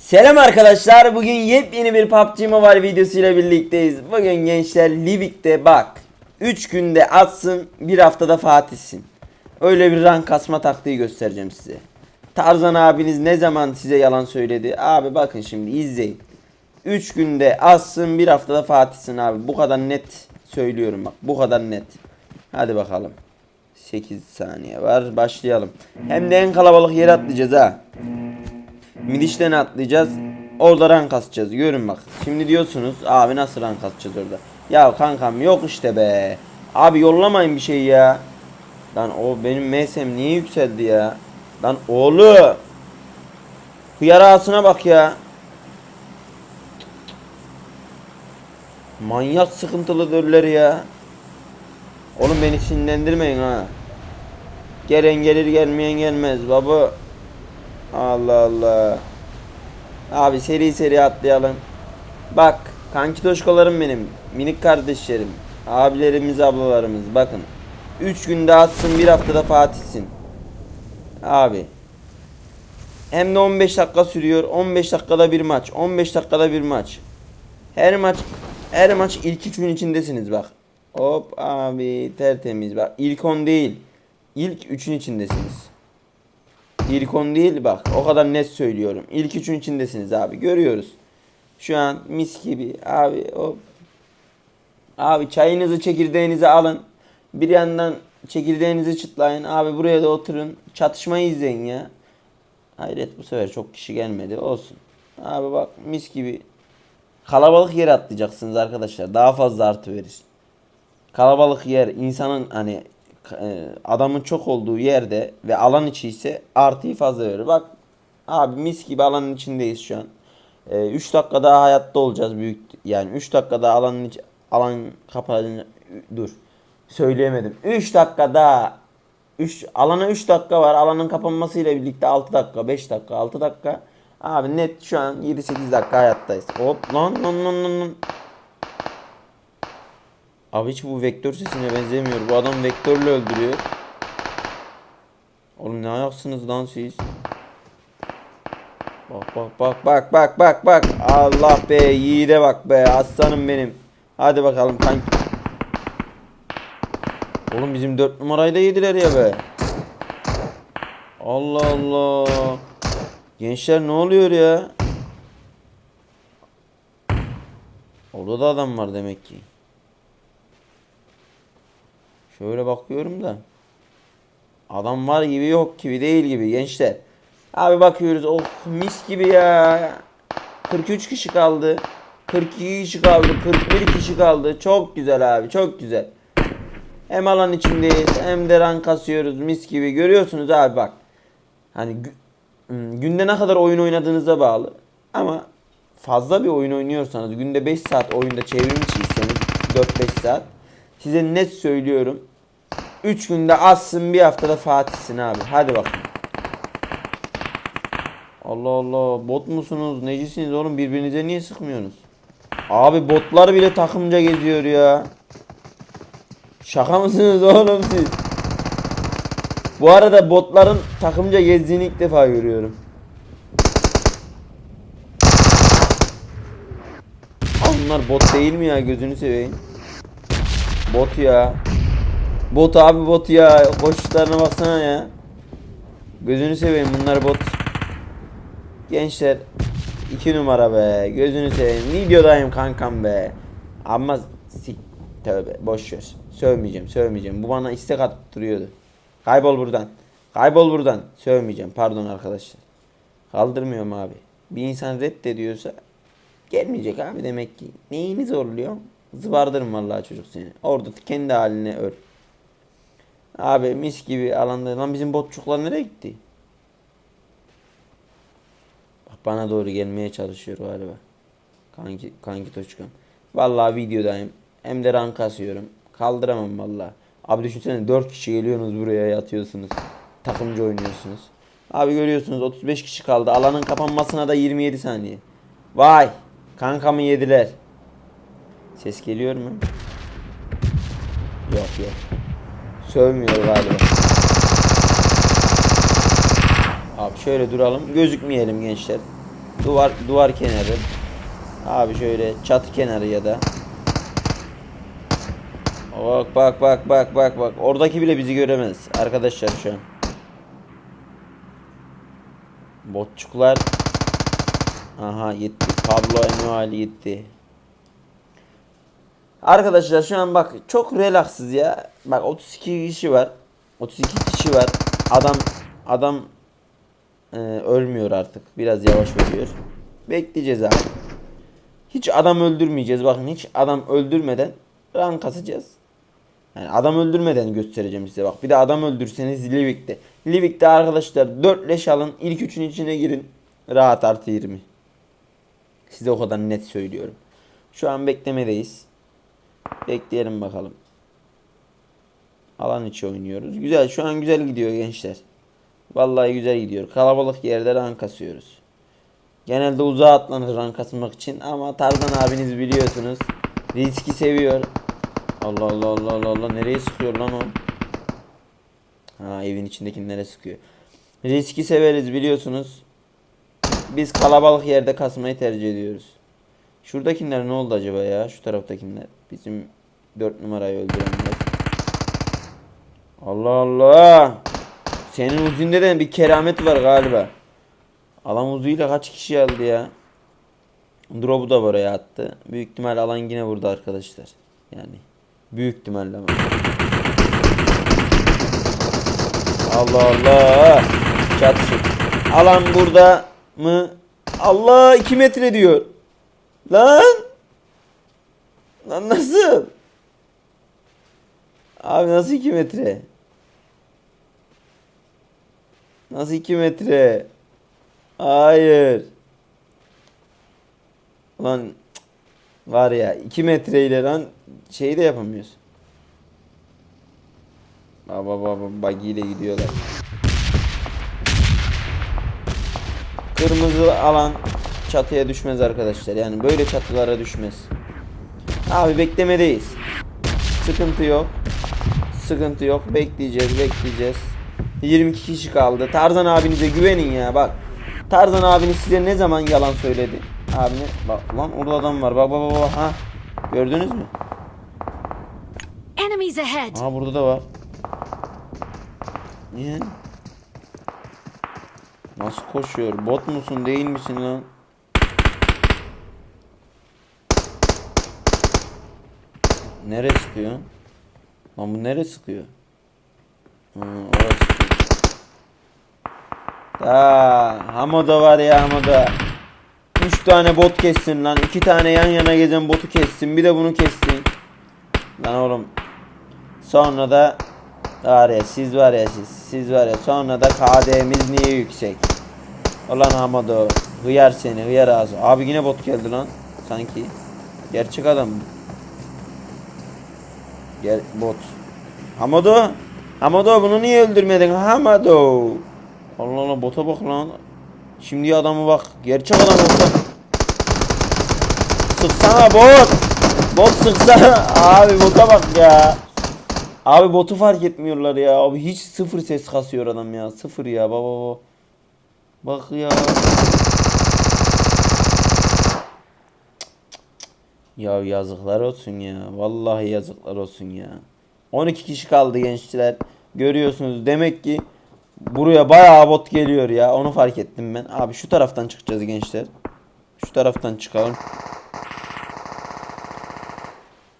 Selam arkadaşlar. Bugün yepyeni bir PUBG Mobile videosuyla birlikteyiz. Bugün gençler Livik'te bak. 3 günde atsın, bir haftada Fatih'sin. Öyle bir rank kasma taktiği göstereceğim size. Tarzan abiniz ne zaman size yalan söyledi? Abi bakın şimdi izleyin. 3 günde atsın, bir haftada Fatih'sin abi. Bu kadar net söylüyorum bak. Bu kadar net. Hadi bakalım. 8 saniye var. Başlayalım. Hem de en kalabalık yere atlayacağız ha. Midişten atlayacağız. Orada rank kasacağız. Görün bak. Şimdi diyorsunuz abi nasıl rank kasacağız orada? Ya kankam yok işte be. Abi yollamayın bir şey ya. Lan o benim MS'm niye yükseldi ya? Lan oğlu. Hıyar ağasına bak ya. Manyak sıkıntılı dörler ya. Oğlum beni sinirlendirmeyin ha. Gelen gelir gelmeyen gelmez baba. Allah Allah. Abi seri seri atlayalım. Bak kanki toşkolarım benim. Minik kardeşlerim. Abilerimiz ablalarımız bakın. 3 günde atsın bir haftada Fatih'sin. Abi. Hem de 15 dakika sürüyor. 15 dakikada bir maç. 15 dakikada bir maç. Her maç her maç ilk 3 gün içindesiniz bak. Hop abi tertemiz bak. İlk 10 değil. İlk 3'ün içindesiniz. 10 değil bak o kadar net söylüyorum. İlk üçün içindesiniz abi görüyoruz. Şu an mis gibi abi hop. Abi çayınızı çekirdeğinizi alın. Bir yandan çekirdeğinizi çıtlayın. Abi buraya da oturun. Çatışmayı izleyin ya. Hayret bu sefer çok kişi gelmedi. Olsun. Abi bak mis gibi. Kalabalık yere atlayacaksınız arkadaşlar. Daha fazla artı verir. Kalabalık yer insanın hani adamın çok olduğu yerde ve alan içi ise artıyı fazla verir. Bak abi mis gibi alanın içindeyiz şu an. 3 dakika daha hayatta olacağız büyük yani 3 dakika daha alanın iç, alan kapanınca dur söyleyemedim. 3 dakika daha 3 alana 3 dakika var. Alanın kapanmasıyla birlikte 6 dakika, 5 dakika, 6 dakika. Abi net şu an 7-8 dakika hayattayız. Hop lan lan lan lan. Abi hiç bu vektör sesine benzemiyor. Bu adam vektörle öldürüyor. Oğlum ne ayaksınız lan siz? Bak bak bak bak bak bak bak. Allah be yiğide bak be aslanım benim. Hadi bakalım kanki. Oğlum bizim 4 numarayı da yediler ya be. Allah Allah. Gençler ne oluyor ya? Orada da adam var demek ki. Şöyle bakıyorum da. Adam var gibi yok gibi değil gibi gençler. Abi bakıyoruz oh mis gibi ya. 43 kişi kaldı. 42 kişi kaldı. 41 kişi kaldı. Çok güzel abi çok güzel. Hem alan içindeyiz hem de rank kasıyoruz mis gibi. Görüyorsunuz abi bak. Hani hmm, günde ne kadar oyun oynadığınıza bağlı. Ama fazla bir oyun oynuyorsanız günde 5 saat oyunda çevrim içiyseniz 4-5 saat size net söylüyorum 3 günde azsın bir haftada Fatih'sin abi. Hadi bak. Allah Allah bot musunuz? Necisiniz oğlum birbirinize niye sıkmıyorsunuz? Abi botlar bile takımca geziyor ya. Şaka mısınız oğlum siz? Bu arada botların takımca gezdiğini ilk defa görüyorum. Bunlar bot değil mi ya gözünü seveyim. Bot ya. Bot abi bot ya. Koşuşlarına baksana ya. Gözünü seveyim bunlar bot. Gençler 2 numara be. Gözünü seveyim. Videodayım kankam be. Ama sik tövbe boş ver. Sövmeyeceğim, sövmeyeceğim. Bu bana istek atıp duruyordu. Kaybol buradan. Kaybol buradan. Sövmeyeceğim. Pardon arkadaşlar. Kaldırmıyorum abi. Bir insan reddediyorsa gelmeyecek abi demek ki. Neyini zorluyor? Zıbardırım vallahi çocuk seni. Orada kendi haline öl. Abi mis gibi alanda. Lan bizim botçuklar nereye gitti? Bak bana doğru gelmeye çalışıyor galiba. Kanki, kanki Toçkan. Vallahi videodayım. Hem de rank kasıyorum. Kaldıramam vallahi. Abi düşünsene 4 kişi geliyorsunuz buraya yatıyorsunuz. Takımcı oynuyorsunuz. Abi görüyorsunuz 35 kişi kaldı. Alanın kapanmasına da 27 saniye. Vay. Kankamı yediler. Ses geliyor mu? Yok yok. Sövmüyor galiba. Abi şöyle duralım. Gözükmeyelim gençler. Duvar duvar kenarı. Abi şöyle çatı kenarı ya da. Bak bak bak bak bak bak. Oradaki bile bizi göremez arkadaşlar şu an. Botçuklar. Aha gitti. Pablo Emanuel gitti. Arkadaşlar şu an bak çok relaksız ya. Bak 32 kişi var. 32 kişi var. Adam adam e, ölmüyor artık. Biraz yavaş ölüyor. Bekleyeceğiz abi. Hiç adam öldürmeyeceğiz. Bakın hiç adam öldürmeden rank kasacağız. Yani adam öldürmeden göstereceğim size. Bak bir de adam öldürseniz Livik'te. Livik'te arkadaşlar 4 leş alın. ilk üçün içine girin. Rahat artı 20. Size o kadar net söylüyorum. Şu an beklemedeyiz. Bekleyelim bakalım. Alan içi oynuyoruz. Güzel şu an güzel gidiyor gençler. Vallahi güzel gidiyor. Kalabalık yerde rank kasıyoruz. Genelde uzağa atlanır rank kasmak için ama Tarzan abiniz biliyorsunuz. Riski seviyor. Allah Allah Allah Allah Allah nereye sıkıyor lan o? Ha evin içindekilere sıkıyor. Riski severiz biliyorsunuz. Biz kalabalık yerde kasmayı tercih ediyoruz. Şuradakiler ne oldu acaba ya? Şu taraftakiler. Bizim 4 numarayı öldürenler. Allah Allah. Senin uzunda de bir keramet var galiba. Alan uzuyla kaç kişi aldı ya? Drop'u da buraya attı. Büyük ihtimal alan yine burada arkadaşlar. Yani büyük ihtimalle. Allah Allah. Çatışık. Alan burada mı? Allah 2 metre diyor. Lan. Lan nasıl? Abi nasıl 2 metre? Nasıl 2 metre? Hayır. Lan var ya 2 metreyle lan şeyi de yapamıyoruz. Baba baba buggy ile gidiyorlar. Kırmızı alan çatıya düşmez arkadaşlar. Yani böyle çatılara düşmez. Abi beklemedeyiz. Sıkıntı yok. Sıkıntı yok. Bekleyeceğiz, bekleyeceğiz. 22 kişi kaldı. Tarzan abinize güvenin ya bak. Tarzan abiniz size ne zaman yalan söyledi? Abine bak lan orada adam var. Bak bak bak bak. Ha. Gördünüz mü? Enemies ahead! Aha burada da var. Niye? Nasıl koşuyor? Bot musun değil misin lan? Nere sıkıyor? Lan bu nere sıkıyor? Hı, orası. Aa, Hamoda var ya Hamoda. 3 tane bot kessin lan. 2 tane yan yana gezen botu kessin. Bir de bunu kessin. Lan oğlum Sonra da var ya siz var ya siz siz var ya sonra da KD'miz niye yüksek? Ulan Hamado hıyar seni hıyar ağzı. Abi yine bot geldi lan sanki. Gerçek adam? Gel bot. Hamado Hamado bunu niye öldürmedin Hamado? Allah Allah bota bak lan. Şimdi adamı bak. Gerçek adam olsa. Sıksana bot. Bot sıksana. Abi bota bak ya. Abi botu fark etmiyorlar ya. Abi hiç sıfır ses kasıyor adam ya. Sıfır ya baba. Bak ya. Ya yazıklar olsun ya. Vallahi yazıklar olsun ya. 12 kişi kaldı gençler. Görüyorsunuz demek ki buraya bayağı bot geliyor ya. Onu fark ettim ben. Abi şu taraftan çıkacağız gençler. Şu taraftan çıkalım.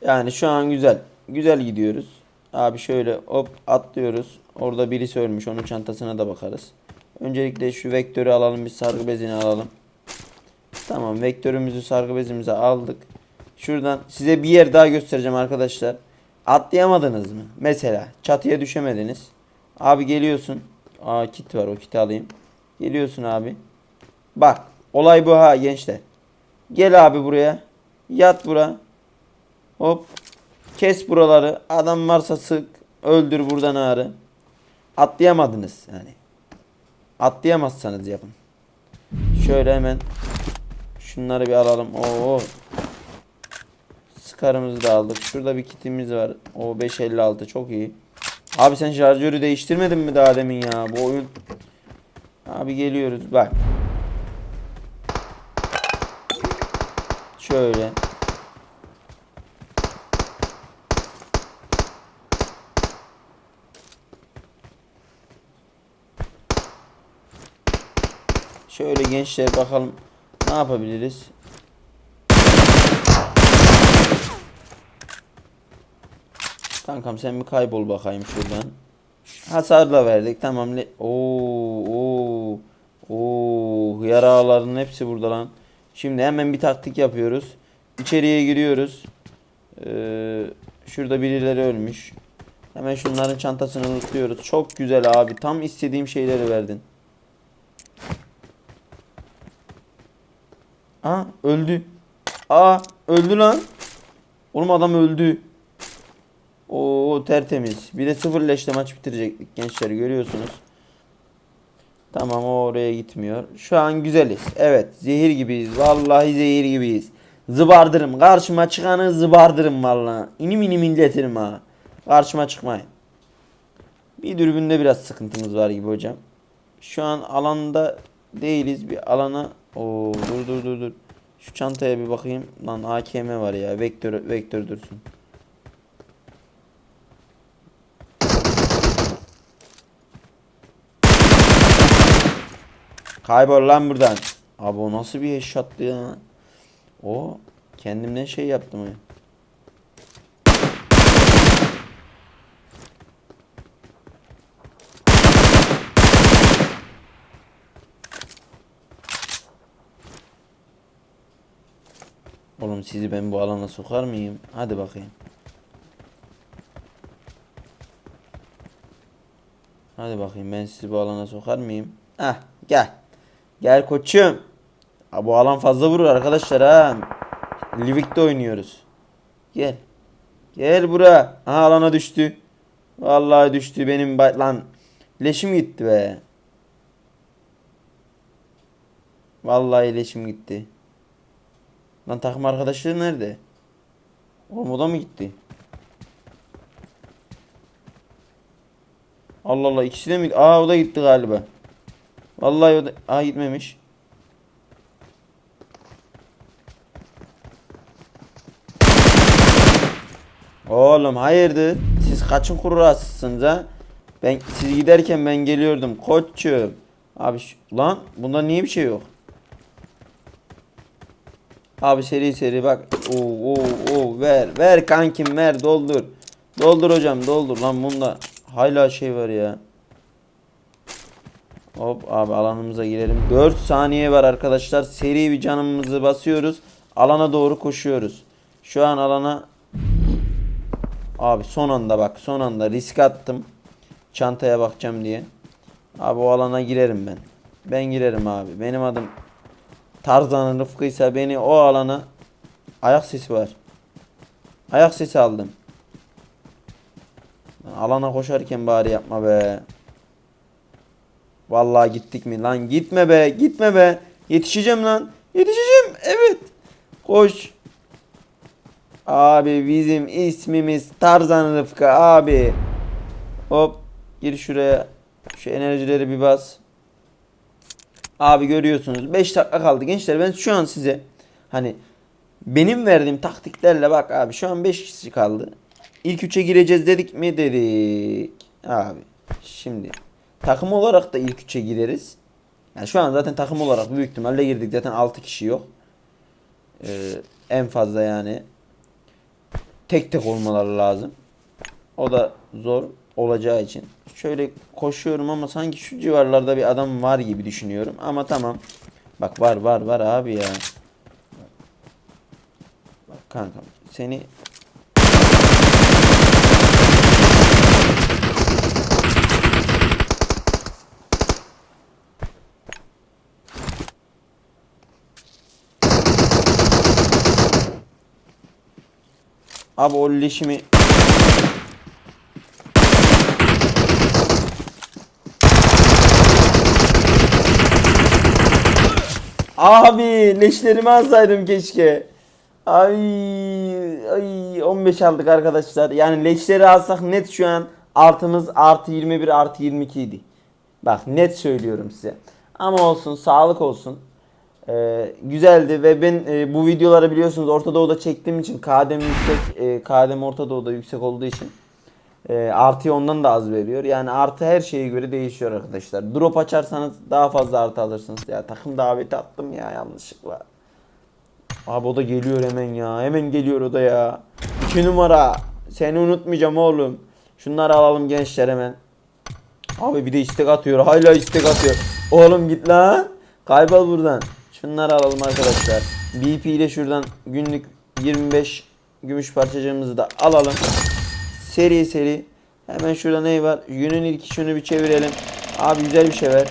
Yani şu an güzel. Güzel gidiyoruz. Abi şöyle hop atlıyoruz. Orada birisi ölmüş. Onun çantasına da bakarız. Öncelikle şu vektörü alalım. Bir sargı bezini alalım. Tamam vektörümüzü sargı bezimize aldık. Şuradan size bir yer daha göstereceğim arkadaşlar. Atlayamadınız mı? Mesela çatıya düşemediniz. Abi geliyorsun. Aa kit var o kiti alayım. Geliyorsun abi. Bak olay bu ha gençler. Gel abi buraya. Yat bura. Hop. Kes buraları. Adam varsa sık. Öldür buradan ağrı. Atlayamadınız yani. Atlayamazsanız yapın. Şöyle hemen şunları bir alalım. Oo. Skarımızı da aldık. Şurada bir kitimiz var. O 556 çok iyi. Abi sen şarjörü değiştirmedin mi daha demin ya? Bu oyun Abi geliyoruz bak. Şöyle. Şöyle gençler bakalım ne yapabiliriz? Kankam sen bir kaybol bakayım şuradan. Hasar da verdik tamam. Oo, oo, oo, hıyar ağalarının hepsi burada lan. Şimdi hemen bir taktik yapıyoruz. İçeriye giriyoruz. Ee, şurada birileri ölmüş. Hemen şunların çantasını lootluyoruz. Çok güzel abi. Tam istediğim şeyleri verdin. Aa öldü. Aa öldü lan. Oğlum adam öldü. Oo tertemiz. Bir de sıfır leşle maç bitirecektik gençler görüyorsunuz. Tamam o oraya gitmiyor. Şu an güzeliz. Evet zehir gibiyiz. Vallahi zehir gibiyiz. Zıbardırım. Karşıma çıkanı zıbardırım vallahi. İnim inim inletirim ha. Karşıma çıkmayın. Bir dürbünde biraz sıkıntımız var gibi hocam. Şu an alanda değiliz. Bir alana... Oo dur dur dur dur. Şu çantaya bir bakayım. Lan AKM var ya. Vektör vektör dursun. Kaybol lan buradan. Abi o nasıl bir headshot'tı ya? O kendimden şey yaptım ya. Oğlum sizi ben bu alana sokar mıyım? Hadi bakayım. Hadi bakayım ben sizi bu alana sokar mıyım? Heh gel. Gel koçum. Ha, bu alan fazla vurur arkadaşlar ha. Livik'te oynuyoruz. Gel. Gel bura. Aha alana düştü. Vallahi düştü benim lan. Leşim gitti be. Vallahi leşim gitti. Lan takım arkadaşları nerede? Oğlum o da mı gitti? Allah Allah ikisi de mi? Aa o da gitti galiba. Vallahi o da gitmemiş. Oğlum hayırdır? Siz kaçın kurrasısınız ha? Ben siz giderken ben geliyordum koçum. Abi lan bunda niye bir şey yok? Abi seri seri bak. Oo oo oo ver ver kankim ver doldur. Doldur hocam doldur lan bunda hala şey var ya. Hop abi alanımıza girelim. 4 saniye var arkadaşlar. Seri bir canımızı basıyoruz. Alana doğru koşuyoruz. Şu an alana Abi son anda bak son anda risk attım. Çantaya bakacağım diye. Abi o alana girerim ben. Ben girerim abi. Benim adım Tarzan'ın Rıfkı'ysa beni o alana ayak sesi var. Ayak sesi aldım. Lan Alana koşarken bari yapma be. Vallahi gittik mi lan gitme be gitme be. Yetişeceğim lan. Yetişeceğim. Evet. Koş. Abi bizim ismimiz Tarzan Rıfkı abi. Hop gir şuraya. Şu enerjileri bir bas. Abi görüyorsunuz 5 dakika kaldı gençler ben şu an size hani benim verdiğim taktiklerle bak abi şu an 5 kişi kaldı. İlk 3'e gireceğiz dedik mi dedik. Abi şimdi takım olarak da ilk 3'e gireriz. Yani şu an zaten takım olarak büyük ihtimalle girdik zaten 6 kişi yok. Ee, en fazla yani tek tek olmaları lazım. O da zor olacağı için. Şöyle koşuyorum ama sanki şu civarlarda bir adam var gibi düşünüyorum. Ama tamam. Bak var var var abi ya. Bak kankam seni Abi o leşimi Abi leşlerimi alsaydım keşke. Ay ay 15 aldık arkadaşlar. Yani leşleri alsak net şu an artımız artı 21 artı 22 idi. Bak net söylüyorum size. Ama olsun sağlık olsun. Ee, güzeldi ve ben e, bu videoları biliyorsunuz Orta Doğu'da çektiğim için KDM yüksek, e, KDM Orta Doğu'da yüksek olduğu için e, artı ondan da az veriyor. Yani artı her şeye göre değişiyor arkadaşlar. Drop açarsanız daha fazla artı alırsınız. Ya takım daveti attım ya yanlışlıkla. Abi o da geliyor hemen ya. Hemen geliyor o da ya. 2 numara. Seni unutmayacağım oğlum. Şunları alalım gençler hemen. Abi bir de istek atıyor. Hala istek atıyor. Oğlum git lan. Kaybol buradan. Şunları alalım arkadaşlar. BP ile şuradan günlük 25 gümüş parçacığımızı da alalım. Seri seri. Hemen şurada ne var? Günün ilk şunu bir çevirelim. Abi güzel bir şey ver.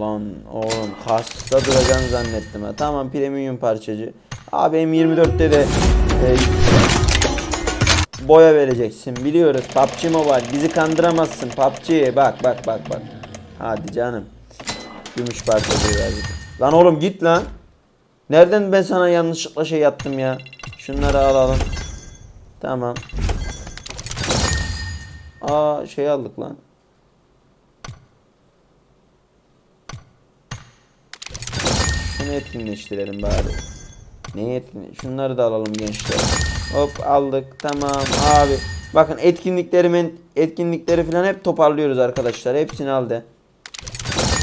Lan oğlum kasta duracağını zannettim ha. Tamam premium parçacı. Abi M24'te de e, boya vereceksin biliyoruz. PUBG Mobile bizi kandıramazsın PUBG bak bak bak bak. Hadi canım. Gümüş parçacığı verdik. Lan oğlum git lan. Nereden ben sana yanlışlıkla şey yaptım ya. Şunları alalım. Tamam. Aa şey aldık lan. Şunu etkinleştirelim bari. Neyi etkin? Şunları da alalım gençler. Hop aldık. Tamam abi. Bakın etkinliklerimin etkinlikleri falan hep toparlıyoruz arkadaşlar. Hepsini aldı.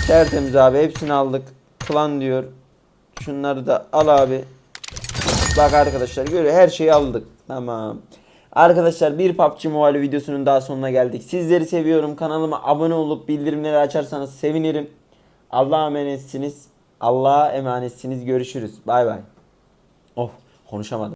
Tertemiz abi. Hepsini aldık. Klan diyor. Şunları da al abi. Bak arkadaşlar görüyor her şeyi aldık. Tamam. Arkadaşlar bir PUBG Mobile videosunun daha sonuna geldik. Sizleri seviyorum. Kanalıma abone olup bildirimleri açarsanız sevinirim. Allah'a emanetsiniz. Allah'a emanetsiniz. Görüşürüz. Bay bay. Oh konuşamadım.